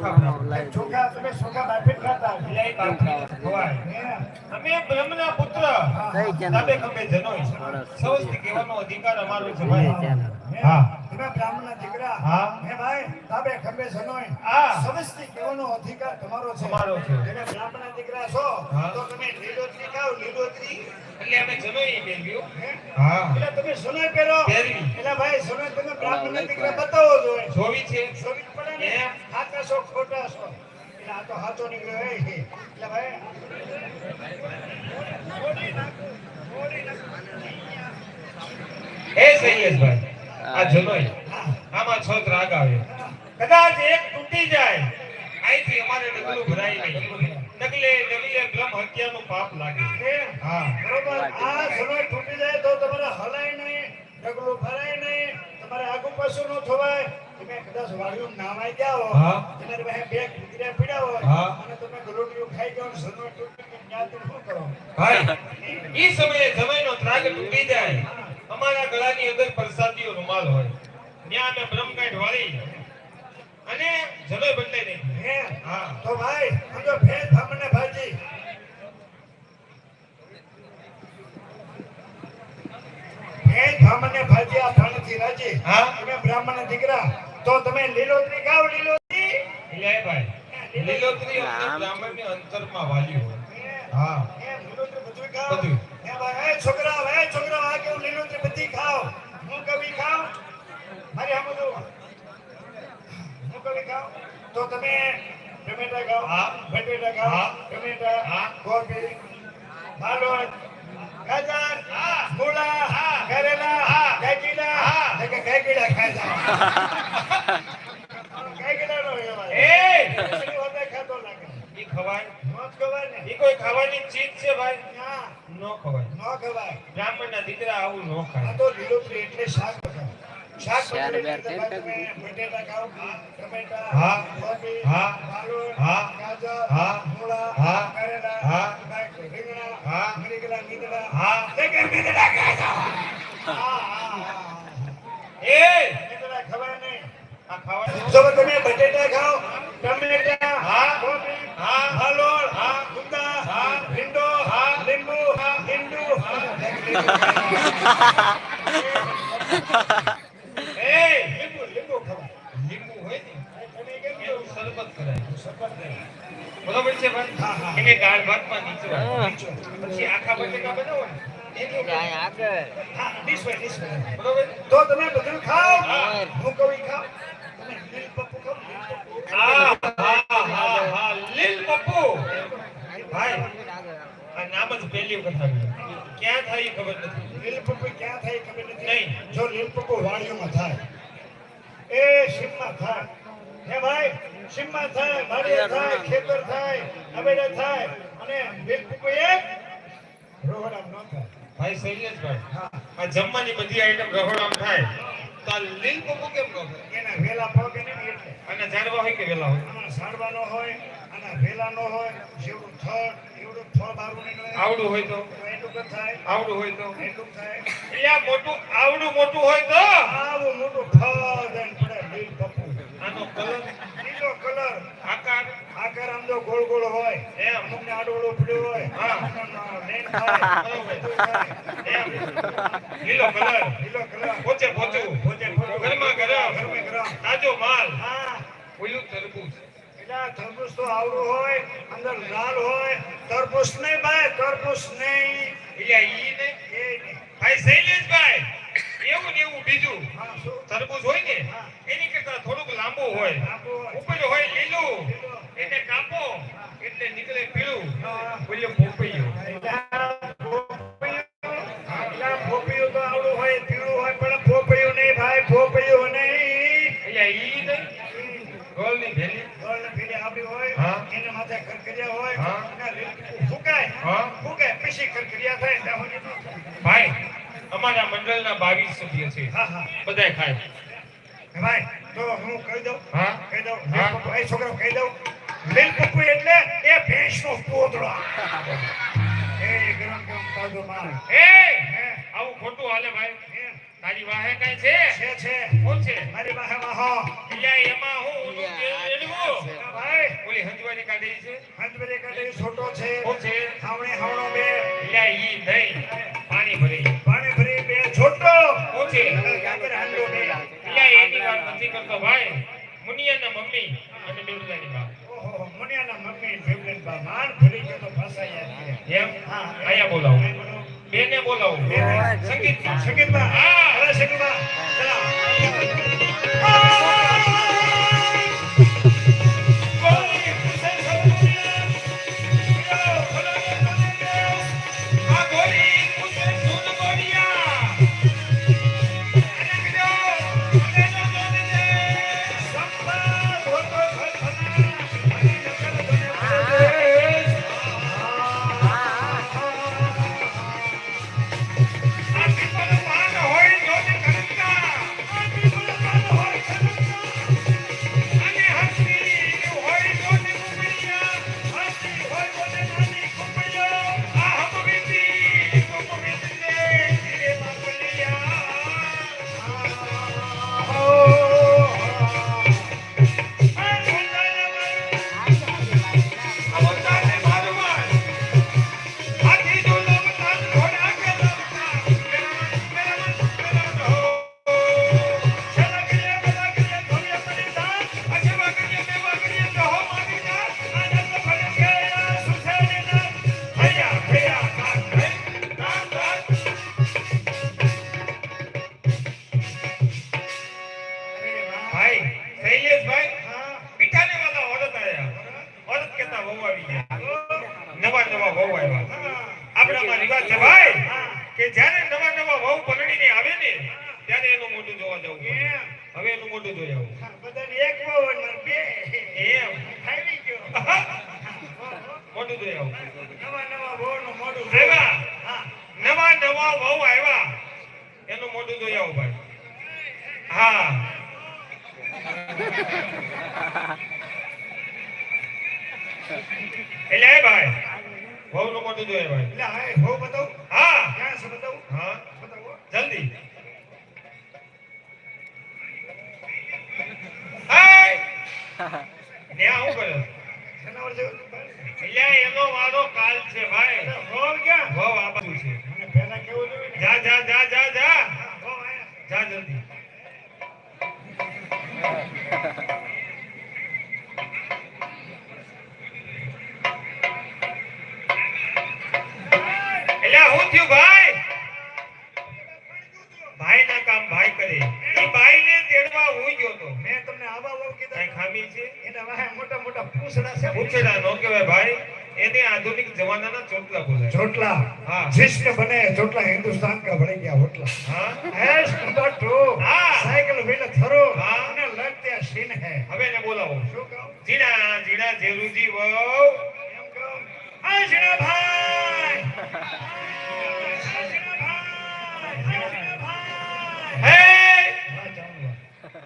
ચોખા તમે ચોખા બાફી ખાતા ખવાય. અમે બ્રહ્મના પુત્ર ચેનલ? તાબે જનોય સૌથી કહેવાનો અધિકાર અમારો છે ભાઈ હે? તમે બ્રાહ્મણના દીકરા હા. હે ભાઈ તાબે ખંભે સનોય આ સમસ્તી કેવાનો અધિકાર તમારો છે. તમારો છે. તમે બ્રાહ્મણના દીકરા છો તો તમે લીલોતરી ખાઓ લીલોતરી. એટલે અમે જનોય પહેર્યો હા? એટલે તમે સનોય પહેરો. એટલે ભાઈ સનોય તમે બ્રાહ્મણના દીકરા બતાવો જોઈએ. જોવી છે. જોવી પડે ને? એમ. છો ખોટા છો એટલે આ તો સાચો નીકળ્યો હે? એટલે ભાઈ એ શૈલેષભાઈ આ જનોય આમાં છ રાગ આવે કદાચ એક તૂટી જાય. અહીંથી અમારે ડગલું ભરાય નહીં. ડગલે ડગલે ક્રમ હત્યાનું પાપ લાગે. હા? બરોબર. આ સમય તૂટી જાય તો તમારે હલાય નહીં ડગલું ભરાય નહીં તમારે આગુ પાછું ન થવાય. તમે કદાચ વાડીયું નામાઈ ગયા હો હા. તમારી પાસે બે કૂતરા પીડા હોય હા. અને તમે ગલોટીઓ ખાઈ જાઓ સમય તૂટી ગયો, ત્યાં તો શું કરો? ભાઈ ઈ સમયે જમાઈનો ત્રાગ તૂટી જાય. અમારા ગળાની અંદર પ્રસાદીઓ રૂમાલ હોય. ત્યાં અમે બ્રહ્મકાંડ વાળી અને જનોય બદલાઈ નહીં. હે? હા. તો ભાઈ સમજો ભેદ બ્રાહ્મણને ભાજી. ભેજ બ્રાહ્મણને ભાજી આ ભાણથી રાજી. હા. તમે બ્રાહ્મણના દીકરા. તો તમે લીલોતરી ખાઓ લીલોતરી? એટલે ભાઈ લીલોતરી અમને બ્રાહ્મણની અંતરમાં વાલી હોય. હા લીલોતરી બધું. એ ભાઈ એ છોકરાઓ એ છોકરાઓ આ કેવું લીલોતરી બધી ખાવ હું કવિ ખાવ મારી આમ બધું કવિ ખાઓ. તો તમે ટમેટા ખાઓ. હા. બટેટા ખાઓ. હા. ટમેટા હા. કોબી પાલોડ ગાજર હા. મૂળા હા. કરેલા હા. કાકીડા હા. કે કાકીડા ખાઈ જાઓ. કાકીડા નો એ! એની ખાતો લાગે. ઈ ખવાય? નો ખવાય ને. ઈ કોઈ ખાવાની ચીજ છે ભાઈ? ના. નો ખવાય. નો ખવાય. બ્રાહ્મણના દીકરા આવું નો આ ખાય તો લીલોતરી એટલે શાક બતાવો. શાક ચાર બતાવી બેર એટલે તેલ ભાઈ પેક. તમે બટેટા ખાઓ, ટમેટા, હા. કોબી, હા. પાલોડ, હા. ગાજર, હા. મૂળા, હા. કરેલા, હા. ભાઈ રીંગણા, હા. મરીગળા, નીંદડા. હા તે કે નીંદડા ખાઈ જાઓ. હા, હા, હા. એ નીંદડા ખવાય નહીં. આ ખાવા જો તમે બટેટા ખાઓ ટમેટા હા. કોબી હા. ફાલોડ હા. ગુંદા હા. ભીંડો હા. લીંબુ લીંબુ એ લીંબુ લીંબુ ખવાય લીંબુ હોય ને તમે કેમ છો? એનું શરબત કરાય શપથ નહીં. હા. એને ગાળ ભાતમાં નીચોવાય હા. પછી આખા બટેકા બનાવો ને આગળ. હા, ડીશ ડીશ બરોબર? તો તમે બધું ખાઓ. હું હું કવિ ખાઓ તમે લીલ પપ્પુ ખાઓ લીલ પપ્પુ. હા હા હા હા લીલ પપ્પુ ભાઈ આ નામ જ પહેલી વખત આવ્યું ક્યાં થાય એ ખબર નથી લીલ પપ્પુ ક્યાં થાય ખબર નથી નહીં. જો લીલ પપ્પુ વાડીઓમાં થાય એ સીમમાં થાય હે ભાઈ સીમમાં થાય વાડીએ થાય ખેતર થાય અબેડા થાય અને પપ્પુ એક રોહડામ ન થાય ભાઈ શૈલેષભાઈ હા. આ જમવાની બધી આઈટમ રોહડામ થાય. તો આ લીલ કેમ ન થાય એના વેલા પગ નહીં એટલે. અને જાણવા હોય કે વેલા હોય? આમાં સાડવાનો હોય આના વેલા નો હોય જેવડું થડ એવડું ફળ બારું નીકળે આવડું હોય તો? એટલું થાય? આવડું હોય તો? એટલું થાય? એટલે મોટું આવડું મોટું હોય તો? આવું મોટું ફળ પડે લીલ પપ્પુ આનો કલર લીલો કલર. આકાર. આકાર આમ તો ગોળ ગોળ હોય. એમ. અમુકને આડોળો પડ્યો હોય. હા. લીલો કલર. લીલો કલર. પોચે પોચું. પોચે પોતે ગરમા ગરમ. ગરમે. ગરમ તાજો માલ. હા. ઓલું તરબૂચ. એટલે તરબૂચ તો આવડું હોય અંદર લાલ હોય. તરબૂચ નહીં ભાઈ તરબૂચ નહીં. એટલે ઈ ને? એ ભાઈ શૈલેષભાઈ એવું ને એવું બીજું? તરબૂચ હોય ને? એની કરતા થોડુંક લાંબુ હોય. લાંબુ હોય. ઉપર હોય લીલું એને કાપો એટલે નીકળે પીળું બોલ્યો પોપૈયું એટલે આ ભોપૈયું, એટલે આ ભોપૈયું તો આવડું હોય પીળું હોય પણ ભોપૈયું નહીં ભાઈ ભોપૈયું નહીં એટલે ઈ ને ગોળની ભેલી ગોળને ફીલે આપડી હોય હા. માથે કરકરિયા હોય હા. અને લીલું ફૂંકાય હા. ફૂંકાય પછી કરકરિયા થાય. ભાઈ અમારા મંડળના બાવીસ સભ્ય છે હા હા બધાય ખાય ભાઈ તો હું કહી દઉં કહી દઉં એ છોકરો કહી દઉં લીલ પોદળો એ ગરમ ગરમ તાજો માલ એ આવું ખોટું હાલે ભાઈ. તારી વાહે કઈ છે? છે છે. કોણ છે? મારી વાહે વાહો. એમ? આયા બોલાવો. બેને બોલાવો. સંગીત સંગીતમાં હા સંગીતમાં. ચલા. આવ્યા. વહુ છે એટલે એનો વારો કાલ છે ભાઈ. વહુ ક્યાં? વહુ આ બાજુ છે. જા જા જા જા જા. જા જલ્દી.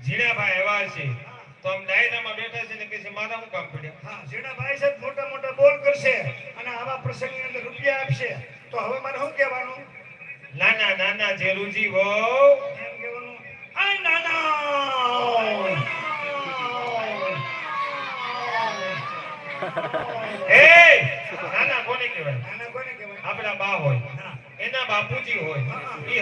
જીણાભાઈ એવા છે તો આમ ડાયરામાં બેઠા છે ને કે છે મારા હું કામ પડ્યા હા જીણાભાઈ છે મોટા મોટા બોલ કરશે અને આવા પ્રસંગની અંદર રૂપિયા આપશે તો હવે મને શું કહેવાનું નાના નાના જેરુજી વો એમ કહેવાનું આ નાના એ નાના કોને કહેવાય? નાના કોને કહેવાય? બાપુજી હોય. એ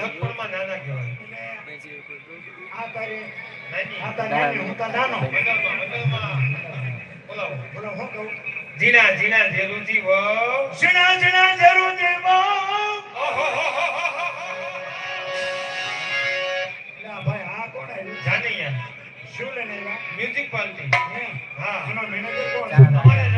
ભાઈ આ કોણ આવ્યું? જાનૈયા. શું લેને મ્યુઝિક પાર્ટી. હા? એનો મેનેજર કોણ?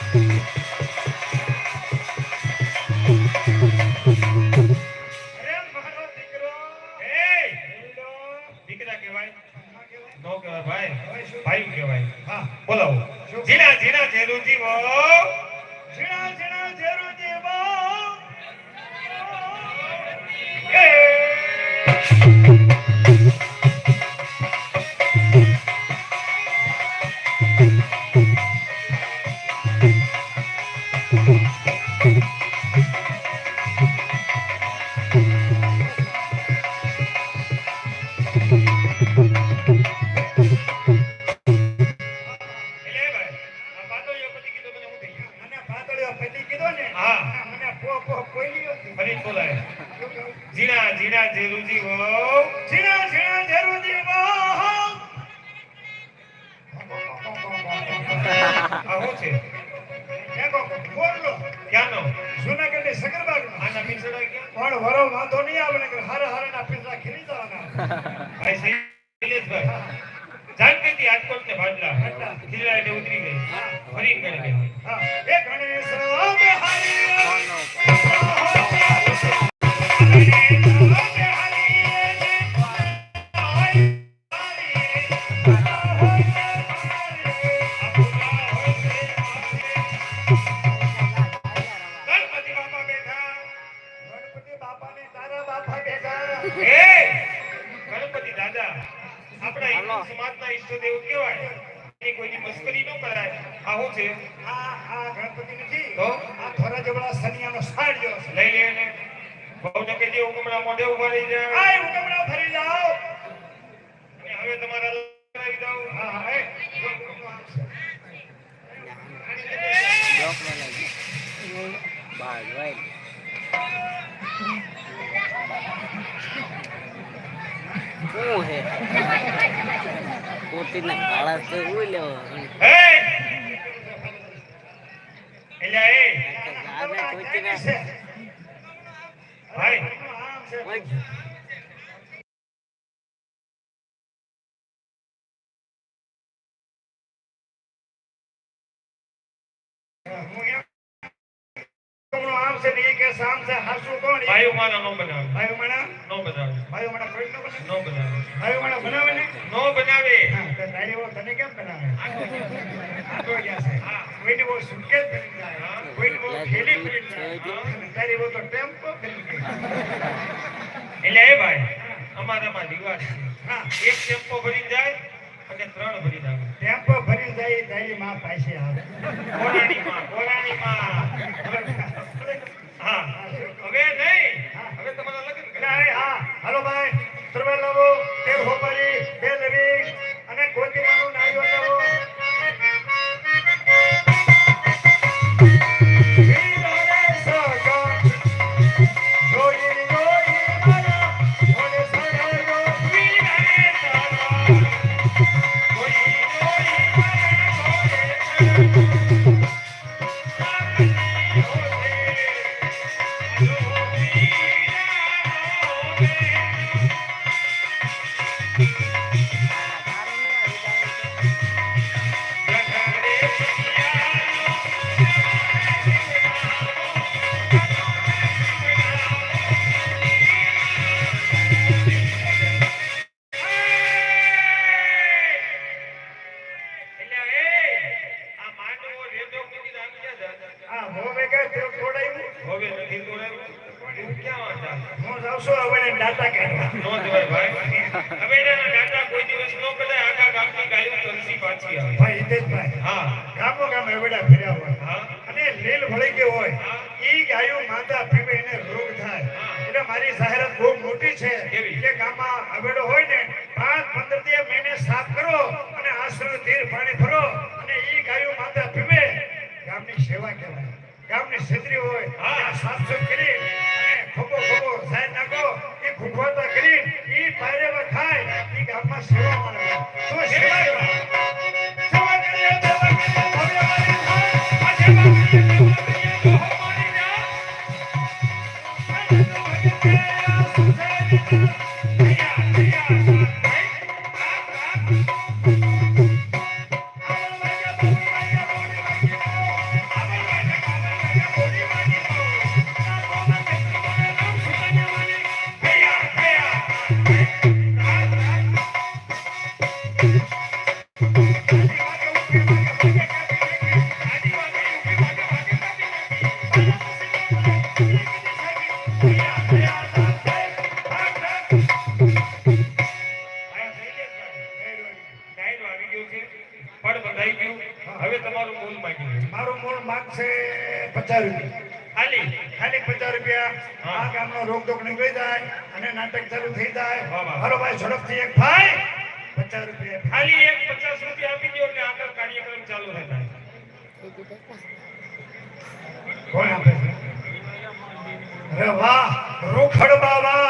આ શું છે. એનો મોરલો ક્યાંનો જૂનાગઢની સગરબાગનો. આના પીછડા ક્યાં? પણ વરો વાંધો નહીં આવે ને કે હારે ના પીસા ખીલી જવાના. ભાઈ શૈલેષભાઈ. હતી આજકોટ ને ભાડલા. ખીલા એટલે ઉતરી ગઈ. ફરી કરી ગઈ હા, એ ગણેશ એ ગણપતિ દાદા આપણા હિન્દુ સમાજના ઈષ્ટદેવ કહેવાય. એની કોઈની મસ્કરી ન કરાય. આ શું છે? આ આ ગણપતિ નથી. તો? આ થોરા જબડા સનિયાનો સાડિયો છે. લઈ લે એને. બહુ કે જે હુકમણા મોઢે ઊભા રહી જાય આય ઉગમણા ફરી જાઓ. અને હવે તમારા લગાવી દઉં હા એ. છે. શું હે કોટીના કાળા છે ઉઈ લેવો? હે? છે? ભાઈ. છે ને એક સામ છે હાસુ કોણ? ભાઈ ઉમાના નો બનાવે. ભાઈ ઉમણા નો બનાવે. ભાઈ ઉમણા કોઈ નો બનાવે નો બનાવે. ભાઈ ઉમણા બનાવે ને? નો બનાવે. હા, તો તારી વો તને કેમ બનાવે? આટો ગયા છે. કોઈની વો સુટકેસ ભરીને જાય. હા. કોઈની વો થેલી ભરીને જાય. તારી વો તો ટેમ્પો ભરીને જાય. એટલે એ ભાઈ અમારામાં છે. હા. એક ટેમ્પો ભરી જાય અને ત્રણ ભરી જાય. ટેમ્પો ભરી જાય તારી માં પાસે આવે. કોરાણી માં કોરાણી માં હવે નહીં. હવે તમારા લગ્ન કરે હા. હાલો ભાઈ સર્વે લાવો. નો જવાય ભાઈ હવે એના ડાટા કોઈ દિવસ નો કદાય આખા ગામની ગાયો તલસી પાછી આવે ભાઈ. હિતેશભાઈ હા. ગામો ગામ એવડા ફેર્યા હોય. હા. અને લીલ વળી ગયો હોય. ઈ ગાયો માતા પીવે એને રોગ થાય. એટલે મારી જાહેરાત બહુ મોટી છે કે ગામમાં અવેડો હોય ને પાંચ પંદર દી મહિને સાફ કરો અને આશરો ધીર પાણી ભરો અને ઈ ગાયો માતા પીવે. ગામની સેવા કહેવાય. ગામની છેતરી હોય સાફ સુફ કરી અને ખોબો ખોબો સાહેબ નાખો. ખુખવાતા કરી ઈ પાયરેમાં થાય ઈ ગામમાં સેવા મળે. તો સેવા કોણ આપે છે? અરે રોખડ બાવા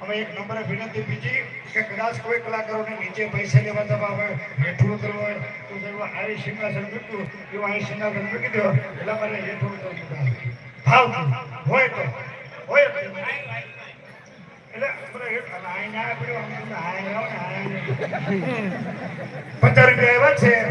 અમે એક નંબર વિનંતી બીજી કે કદાચ કોઈ કલાકારોને નીચે પૈસા લેવા જવા હોય હેઠું કરવું હોય તો સાહેબ આવી સિંહાસન મૂક્યું અહીં સિંહાસન મૂકી દો એટલા માટે હેઠું કરવું ભાવ હોય તો પચાસ રૂપિયા એવા છે.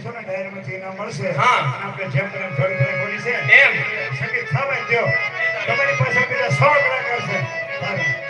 મળશે. હા. આપણે જેમ તેમ થોડી સંગીત થવા દો તમારી પાસે બીજા સો કલાકાર હશે